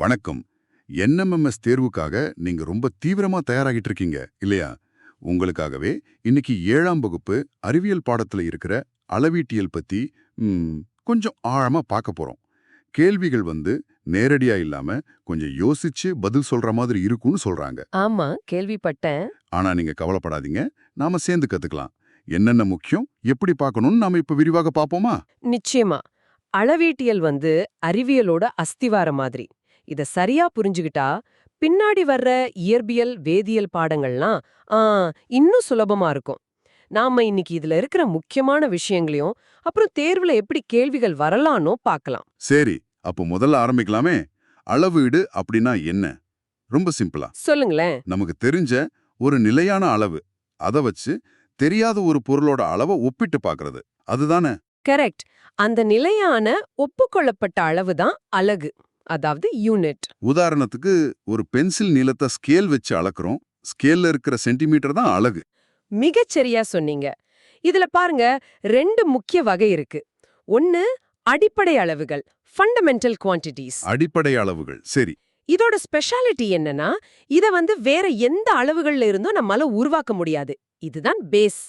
வணக்கம். என்எம்எம்எஸ் தேர்வுக்காக நீங்க ரொம்ப தீவிரமா தயாராகிட்டு இருக்கீங்க இல்லையா? உங்களுக்காகவே இன்னைக்கு ஏழாம் வகுப்பு அறிவியல் பாடத்துல இருக்கிற அளவீட்டியல் பத்தி கொஞ்சம் ஆழமா பார்க்க போறோம். கேள்விகள் வந்து நேரடியா இல்லாம கொஞ்சம் யோசிச்சு பதில் சொல்ற மாதிரி இருக்கும்னு சொல்றாங்க. ஆமா கேள்விப்பட்டேன். ஆனா நீங்க கவலைப்படாதீங்க நாம சேர்ந்து கத்துக்கலாம். என்னென்ன முக்கியம் எப்படி பார்க்கணும்னு நாம இப்ப விரிவாக பார்ப்போமா நிச்சயமா. அளவீட்டியல் வந்து அறிவியலோட அஸ்திவாரம் மாதிரி. இத சரியா புரிஞ்சுகிட்டா பின்னாடி வர்ற இயற்பியல் வேதியியல் பாடங்கள்லாம் ஆ, இன்னும் சுலபமா இருக்கும். நாம இன்னைக்கு இதுல இருக்கிற முக்கியமான விஷயங்களையும் அப்புறம் தேர்வுல எப்படி கேள்விகள் வரலானோ பார்க்கலாம் சரி அப்போ முதல்ல ஆரம்பிக்கலாமே. அளவீடு அப்படின்னா என்ன? ரொம்ப சிம்பிளா. சொல்லுங்களேன். நமக்கு தெரிஞ்ச ஒரு நிலையான அளவு அத வச்சு தெரியாத ஒரு பொருளோட அளவை ஒப்பிட்டு பார்க்கறது அதுதானே? கரெக்ட். அந்த நிலையான ஒப்புக்கொள்ளப்பட்ட அளவு தான் அலகு. அதாவது யூனிட் உதாரணத்துக்கு ஒரு பென்சில் நீளத்தை ஸ்கேல் வச்சு அளக்குறோம். ஸ்கேல்ல இருக்கிற சென்டிமீட்டர் தான் அலகு மிகச்சரியா சொன்னீங்க. இதுல பாருங்க ரெண்டு முக்கிய வகை இருக்கு. ஒன்னு அடிப்படை அளவுகள் ஃபண்டமெண்டல் குவான்டிட்டிஸ் அடிப்படை அளவுகள் சரி. இதோட ஸ்பெஷாலிட்டி என்னன்னா இத வந்து வேற எந்த அளவுகள்ல இருந்தும் நம்மால உருவாக்க முடியாது. இதுதான் பேஸ்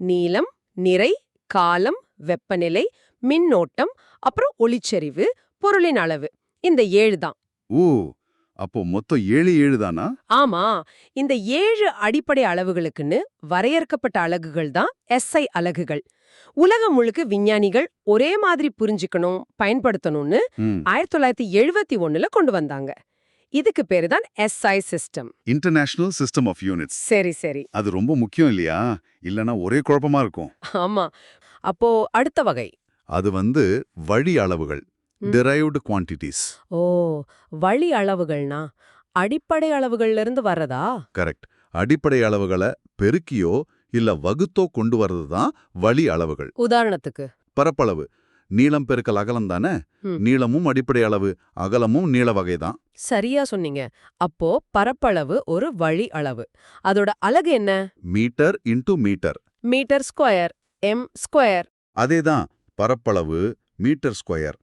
நீளம் நிறை காலம் வெப்பநிலை மின்னோட்டம் அப்புறம் ஒளிச்செறிவு பொருளின் அளவு. இந்த ஏழு தான். ஓ அப்போ மொத்தம் ஏழு ஏழு தானா? ஆமா இந்த ஏழு அடிப்படை அளவுகளுக்குன்னு வரையறுக்கப்பட்ட அலகுகள் தான் எஸ்ஐ அலகுகள். உலகம் முழுக்க விஞ்ஞானிகள் ஒரே மாதிரி புரிஞ்சுக்கணும் பயன்படுத்தணும்னு. ஆயிரத்தி தொள்ளாயிரத்தி எழுபத்தி ஒண்ணுல கொண்டு வந்தாங்க. இதுக்கு பேரு தான் SI system international system of units சரி சரி. அது ரொம்ப முக்கியம் இல்லையா? இல்லனா ஒரே குழப்பமா இருக்கும். ஆமா. அப்போ அடுத்த வகை. அது வந்து வழி அளவுகள். டிரைவ்டு குவான்டிட்டிஸ் ஓ வழி அளவுகள்னா அடிப்படை அளவுகள்ல இருந்து வர்றதா? கரெக்ட் அடிப்படை அளவுகளை பெருக்கியோ இல்ல வகுத்தோ கொண்டு வர்றது தான் வழி அளவுகள். உதாரணத்துக்கு. பரப்பளவு. நீளம் பெருக்கல் அகலம் தானே. நீளமும் அடிப்படை அளவு அகலமும் நீள வகை தான். சரியா சொன்னீங்க. அப்போ பரப்பளவு ஒரு வழி அளவு. அதோட அலகு என்ன? Metre into metre. Metre square m square. அதேதான். பரப்பளவு மீட்டர் ஸ்கொயர்.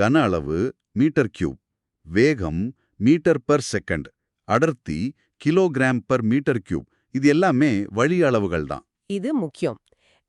கன அளவு மீட்டர் கியூப். வேகம் மீட்டர் பர் செகண்ட். அடர்த்தி கிலோகிராம் பர் மீட்டர் கியூப். இது எல்லாமே வழி அளவுகள் தான். இது முக்கியம்.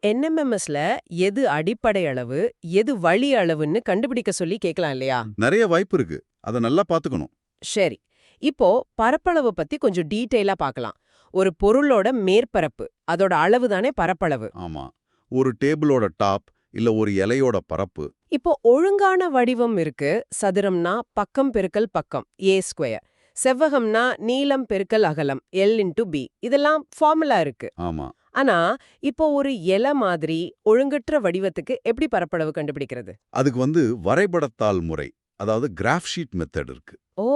என்எம்எம்எஸ்ல எது அடிப்படை அளவு எது வழி அளவுன்னு கண்டுபிடிக்க சொல்லி கேட்கலாம் இல்லையா? நிறைய வாய்ப்பு இருக்கு. அதை நல்லா பாத்துக்கணும் சரி. இப்போ பரப்பளவு பத்தி கொஞ்சம் டீட்டெயிலா பார்க்கலாம். ஒரு பொருளோட மேற்பரப்பு அதோட அளவு தானே பரப்பளவு. ஆமா. ஒரு டேபிளோட டாப் இல்ல ஒரு இலையோட பரப்பு. இப்போ ஒழுங்கான வடிவம் இருக்கு. சதுரம்னா பக்கம் பெருக்கல் பக்கம் ஏ ஸ்கொயர் செவ்வகம்னா நீளம் பெருக்கல் அகலம் எல் இன்டு பி இதெல்லாம் ஃபார்முலா இருக்கு. ஆமா. ஆனா இப்போ ஒரு இலை மாதிரி ஒழுங்கற்ற வடிவத்துக்கு எப்படி பரப்பளவு கண்டுபிடிக்கிறது? அதுக்கு வந்து வரைபடத்தாள் முறை அதாவது கிராஃப் ஷீட் மெத்தட் இருக்கு. ஓ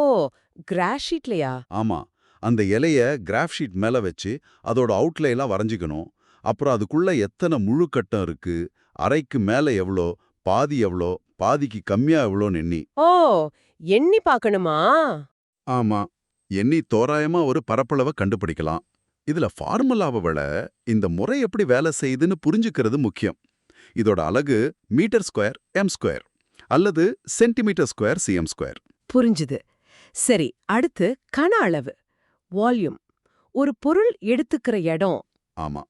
கிராஷீட்லயா ஆமா. அந்த இலைய கிராஃப் ஷீட் மேல வச்சு அதோட அவுட்லைன்லாம் வரைஞ்சிக்கணும். அப்புறம் அதுக்குள்ள எத்தனை முழு கட்டம் இருக்கு அரைக்கு மேல எவ்வளோ பாதி எவ்வளோ பாதிக்கு கம்மியா எவ்வளோன்னு எண்ணி. ஓ எண்ணி பார்க்கணுமா? ஆமா எண்ணி தோராயமா ஒரு பரப்பளவை கண்டுபிடிக்கலாம். இதுல ஃபார்முலாவை விட இந்த முறை எப்படி வேலை செய்யுதுன்னு புரிஞ்சுக்கிறது முக்கியம். இதோட அலகு மீட்டர் ஸ்கொயர் எம் ஸ்கொயர் அல்லது சென்டிமீட்டர் ஸ்கொயர் சிஎம் ஸ்கொயர். புரிஞ்சுது. சரி அடுத்து கன அளவு வால்யூம். ஒரு பொருள் எடுத்துக்கிற இடம். ஆமா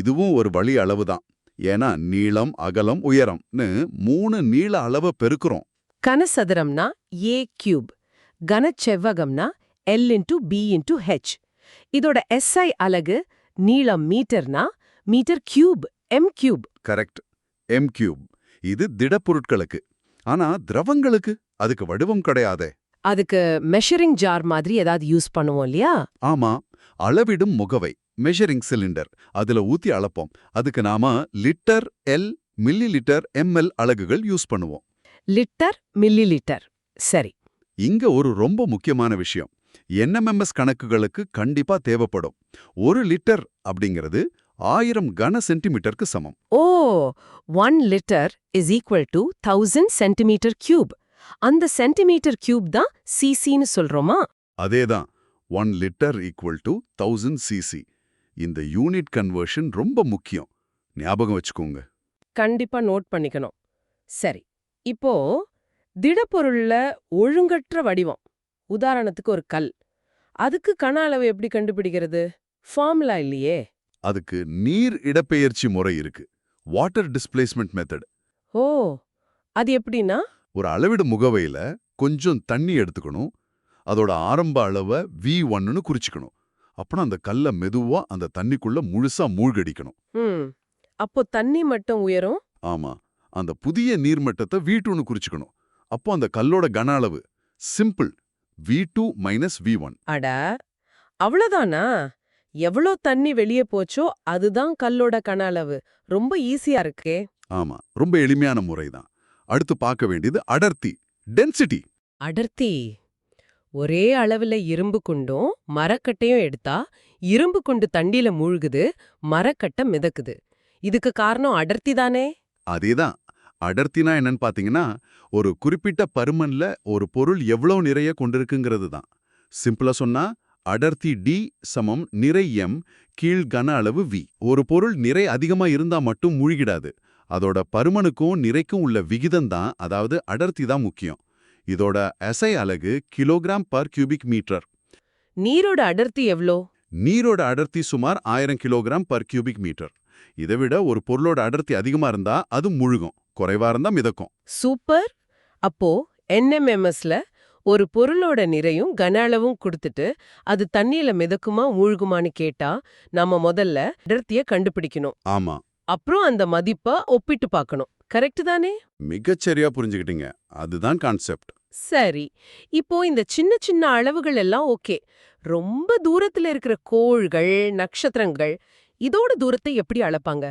இதுவும் ஒரு வழி அளவு தான் ஏன்னா நீளம் அகலம் உயரம்னு மூணு நீள அளவை பெருக்குறோம். கனசதுரம்னா a cube கனச்செவ்வகம்னா l into b into h இதோட எஸ்ஐ அலகு நீளம் மீட்டர்னா metre cube m cube correct m cube இது திடப்பொருட்களுக்கு. ஆனா திரவங்களுக்கு அதுக்கு வடிவம் கிடையாதே. அதுக்கு மெஷரிங் ஜார் மாதிரி ஏதாவது யூஸ் பண்ணுவோம் இல்லையா? ஆமா அளவிடும் முகவை. மெஷரிங் சிலிண்டர் அதுல ஊத்தி அளப்போம். அதுக்கு நாம litre l millilitre ml அலகுகள் யூஸ் பண்ணுவோம். லிட்டர் மில்லி லிட்டர் சரி. இங்க ஒரு ரொம்ப முக்கியமான விஷயம். என்எம்எம்எஸ் கணக்குகளுக்கு கண்டிப்பா தேவைப்படும். ஒரு லிட்டர் அப்படிங்கிறது ஆயிரம் கன சென்டிமீட்டருக்கு சமம். ஓ one litre is equal to thousand centimetre cube அந்த சென்டிமீட்டர் கியூப் தான் சிசின்னு சொல்றோமா? அதேதான். One litre equal to thousand CC இந்த யூனிட் கன்வர்ஷன் ரொம்ப முக்கியம். ஞாபகம் வச்சுக்கோங்க. கண்டிப்பா நோட் பண்ணிக்கணும். சரி இப்போ திடப்பொருள்ல ஒழுங்கற்ற வடிவம் உதாரணத்துக்கு ஒரு கல். அதுக்கு கன அளவு எப்படி கண்டுபிடிக்கிறது? ஃபார்முலா இல்லையே. அதுக்கு நீர் இடப்பெயர்ச்சி முறை இருக்கு. Water displacement method. ஓ அது எப்படின்னா? ஒரு அளவிடு முகவையில கொஞ்சம் தண்ணி எடுத்துக்கணும். அதோட ஆரம்ப அளவை வி ஒன்னு குறிச்சுக்கணும். அப்புறம் அந்த கல்லை மெதுவா அந்த தண்ணிக்குள்ள முழுசா மூழ்கடிக்கணும். அப்போ தண்ணி மட்டம் உயரும்? ஆமா. அந்த புதிய நீர்மட்டத்தை வி டூன்னு குறிச்சுக்கணும். அப்போ அந்த கல்லோட கன அளவு simple v two minus v one அட! அவ்வளவுதானா? எவ்வளோ தண்ணி வெளியே போச்சோ அதுதான் கல்லோட கன அளவு. ரொம்ப ஈஸியா இருக்கே. ஆமா. ரொம்ப எளிமையான முறைதான். அடுத்து பார்க்க வேண்டியது அடர்த்தி டென்சிட்டி அடர்த்தி. ஒரே அளவுல இரும்பு குண்டும் மரக்கட்டையும் எடுத்தா இரும்பு குண்டு தண்டில மூழ்குது மரக்கட்டை மிதக்குது. இதுக்கு காரணம் அடர்த்தி தானே? அதேதான். அடர்த்தினா என்னன்னு பாத்தீங்கன்னா ஒரு குறிப்பிட்ட பருமன்ல ஒரு பொருள் எவ்வளவு நிறைய கொண்டிருக்குங்கிறது தான். சிம்பிளா சொன்னா அடர்த்தி டி சமம் நிறை எம் கீழ் கன அளவு வி. ஒரு பொருள் நிறை அதிகமா இருந்தா மட்டும் மூழ்கிடாது. அதோட பருமனுக்கும் நிறைக்கும் உள்ள விகிதம் தான் அதாவது அடர்த்தி தான் முக்கியம். இதோட எஸ்ஐ அலகு கிலோகிராம் பர் கியூபிக் மீட்டர். நீரோட அடர்த்தி எவ்ளோ? நீரோட அடர்த்தி சுமார் ஆயிரம் கிலோகிராம் பர் கியூபிக் மீட்டர். இதை விட ஒரு பொருளோட அடர்த்தி அதிகமா இருந்தா அது முழுகும். குறைவா இருந்தா மிதக்கும். சூப்பர். அப்போ என்எம்எம்எஸ்ல ஒரு பொருளோட நிறையும் கன அளவும் கொடுத்துட்டு அது தண்ணியில மிதக்குமா மூழ்குமான்னு கேட்டா நாம முதல்ல அடர்த்திய கண்டுபிடிக்கணும். ஆமா. அப்புறம் அந்த மதிப்ப ஒப்பிட்டு பார்க்கணும். கரெக்ட் தானே? மிகச்சரியா புரிஞ்சுக்கிட்டீங்க. அதுதான் கான்செப்ட். சரி இப்போ இந்த சின்ன சின்ன அளவுகள் எல்லாம் ஓகே. ரொம்ப தூரத்துல இருக்கிற கோள்கள் நட்சத்திரங்கள் இதோட தூரத்தை எப்படி அளப்பாங்க?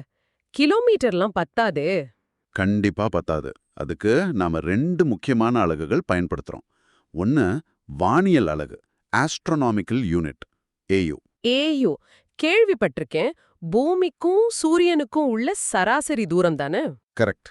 கிலோமீட்டர்லாம் பத்தாதே. கண்டிப்பா பத்தாது. அதுக்கு நாம ரெண்டு முக்கியமான அலகுகள் பயன்படுத்துறோம். ஒன்னு வானியல் அலகு ஆஸ்ட்ரோனாமிக்கல் யூனிட் ஏயு ஏயோ கேள்விப்பட்டிருக்கேன். பூமிக்கும் சூரியனுக்கும் உள்ள சராசரி தூரம் தானே? கரெக்ட்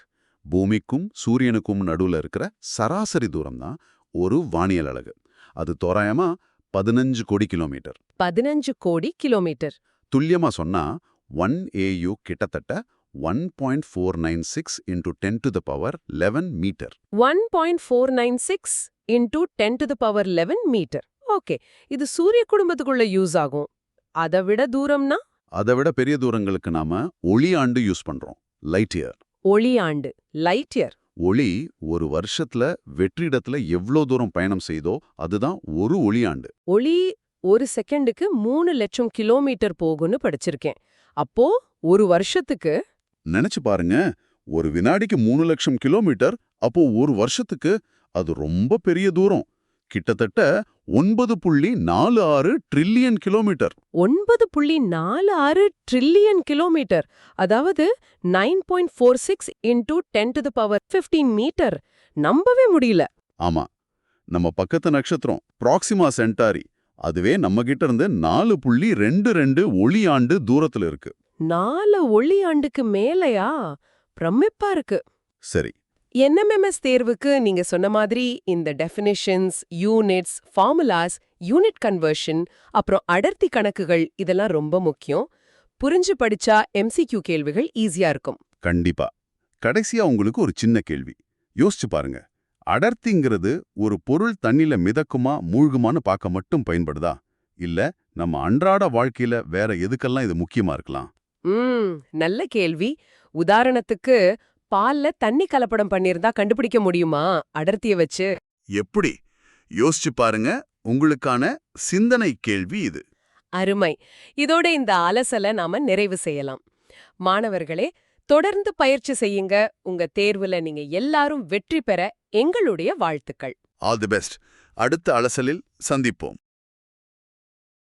பூமிக்கும் சூரியனுக்கும் நடுவுல இருக்கிற சராசரி தூரம் தான் ஒரு வானியல் அலகு. அது தோராயமா பதினஞ்சு கோடி கிலோமீட்டர். பதினஞ்சு கோடி கிலோமீட்டர். துல்லியமா சொன்னா ஒன் ஏயு கிட்டத்தட்ட one point four nine six into ten to the power eleven metre. One point four nine six into ten to the power eleven metre. Okay இது சூரிய குடும்பத்துக்குள்ள யூஸ் ஆகும். அதை விட தூரம்னா? அதை விட பெரிய தூரங்களுக்கு நாம ஒளி ஆண்டு யூஸ் பண்றோம். Light year. ஒளி ஆண்டு லைட் இயர் ஒளி ஒரு வருஷத்துல வெற்றிடத்துல எவ்வளோ தூரம் பயணம் செய்தோ அதுதான் ஒரு ஒளியாண்டு. ஒளி ஒரு செகண்டுக்கு மூணு லட்சம் கிலோமீட்டர் போகும்னு படிச்சிருக்கேன். அப்போ ஒரு வருஷத்துக்கு நினைச்சு பாருங்க ஒரு வினாடிக்கு மூணு லட்சம் கிலோமீட்டர் அப்போ ஒரு வருஷத்துக்கு அது ரொம்ப பெரிய தூரம். கிட்டத்தட்ட ஒன்பது புள்ளி நாலு ஆறு ட்ரில்லியன் கிலோமீட்டர் ஒன்பது புள்ளி நாலு ஆறு ட்ரில்லியன் கிலோமீட்டர் அதாவது nine point four six into ten to the power fifteen metre நம்பவே முடியல. ஆமா. நம்ம பக்கத்து நட்சத்திரம் ப்ராக்சிமா சென்டாரி அதுவே நம்ம கிட்ட இருந்து நாலு புள்ளி ரெண்டு ரெண்டு ஒளியாண்டு தூரத்துல இருக்கு. நாலு ஒளி ஆண்டுக்கு மேலையா? பிரமிப்பா இருக்கு. சரி. என்எம்எம்எஸ் தேர்வுக்கு நீங்க சொன்ன மாதிரி இந்த definitions units formulas unit conversion அப்புறம் அடர்த்தி கணக்குகள் இதெல்லாம் ரொம்ப முக்கியம். புரிஞ்சு படிச்சா எம்சிக்யூ கேள்விகள் ஈஸியா இருக்கும். கண்டிப்பா. கடைசியா உங்களுக்கு ஒரு சின்ன கேள்வி. யோசிச்சு பாருங்க. அடர்த்திங்கிறது ஒரு பொருள் தண்ணில மிதக்குமா மூழ்குமான்னு பார்க்க மட்டும் பயன்படுதா? இல்ல நம்ம அன்றாட வாழ்க்கையில வேற எதுக்கெல்லாம் இது முக்கியமா இருக்கலாம்? ம் நல்ல கேள்வி. உதாரணத்துக்கு பால்ல தண்ணி கலப்படம் பண்ணியிருந்தா கண்டுபிடிக்க முடியுமா? அடர்த்திய வச்சு. எப்படி? யோசிச்சு பாருங்க. உங்களுக்கான சிந்தனை கேள்வி இது. அருமை. இதோட இந்த அலசலை நாம நிறைவு செய்யலாம். மாணவர்களே தொடர்ந்து பயிற்சி செய்யுங்க. உங்க தேர்வுல நீங்க எல்லாரும் வெற்றி பெற எங்களுடைய வாழ்த்துக்கள். ஆல் தி பெஸ்ட் அடுத்த அலசலில் சந்திப்போம்.